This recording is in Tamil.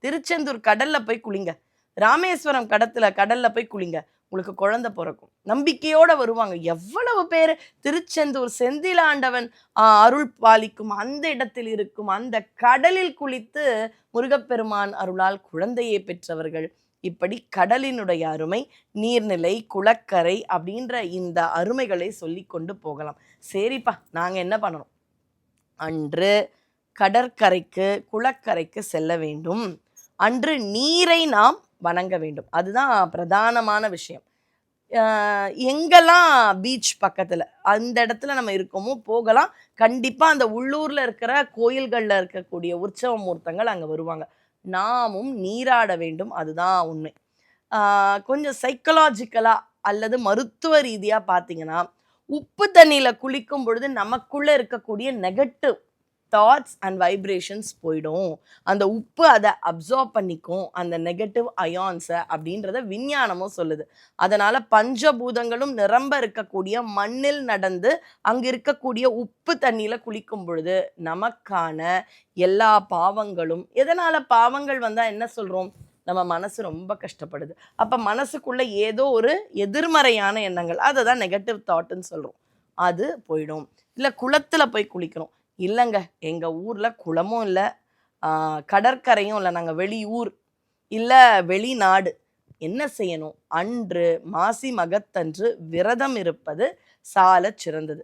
திருச்செந்தூர் கடல்ல போய் குளிங்க. ராமேஸ்வரம் கடத்துல கடல்ல போய் குளிங்க. உங்களுக்கு குழந்தை பிறக்கும். நம்பிக்கையோட வருவாங்க. எவ்வளவு பேர் திருச்செந்தூர் செந்திலாண்டவன் அருள் பாலிக்கும் அந்த இடத்தில் இருக்கும் அந்த கடலில் குளித்து முருகப்பெருமான் அருளால் குழந்தையை பெற்றவர்கள். இப்படி கடலினுடைய அருமை நீர்நிலை குளக்கரை அப்படின்ற இந்த அருமைகளை சொல்லி கொண்டு போகலாம். சரிப்பா நாங்கள் என்ன பண்ணணும்? அன்று கடற்கரைக்கு குளக்கரைக்கு செல்ல வேண்டும். அன்று நீரை நாம் வணங்க வேண்டும். அதுதான் பிரதானமான விஷயம். எங்கெல்லாம் பீச் பக்கத்தில் அந்த இடத்துல நம்ம இருக்கோமோ போகலாம். கண்டிப்பாக அந்த உள்ளூரில் இருக்கிற கோயில்களில் இருக்கக்கூடிய உற்சவ மூர்த்தங்கள் அங்கே வருவாங்க. நாமும் நீராட வேண்டும் அதுதான் உண்மை. கொஞ்சம் சைக்கலாஜிக்கலாக அல்லது மருத்துவ ரீதியாக பார்த்தீங்கன்னா உப்பு தண்ணியில் குளிக்கும் பொழுது நமக்குள்ளே இருக்கக்கூடிய நெகட்டிவ் தாட்ஸ் அண்ட் வைப்ரேஷன்ஸ் போயிடும். அந்த உப்பு அதை அப்சார்ப் பண்ணிக்கும். அந்த நெகட்டிவ் அயான்ஸை அப்படின்றத விஞ்ஞானமும் சொல்லுது. அதனால் பஞ்சபூதங்களும் நிரம்ப இருக்கக்கூடிய மண்ணில் நடந்து அங்கே இருக்கக்கூடிய உப்பு தண்ணியில் குளிக்கும் பொழுது நமக்கான எல்லா பாவங்களும் எதனால் பாவங்கள் வந்தால் என்ன சொல்கிறோம் நம்ம மனசு ரொம்ப கஷ்டப்படுது. அப்போ மனசுக்குள்ள ஏதோ ஒரு எதிர்மறையான எண்ணங்கள் அதை தான் நெகட்டிவ் தாட்டுன்னு சொல்கிறோம் அது போயிடும். இல்லை குளத்தில் போய் குளிக்கிறோம். இல்லைங்க. எங்கள் ஊரில் குளமும் இல்லை. கடற்கரையும் இல்லை. நாங்கள் வெளியூர் இல்லை வெளிநாடு. என்ன செய்யணும்? அன்று மாசி மகத்தன்று விரதம் இருப்பது சால சிறந்தது.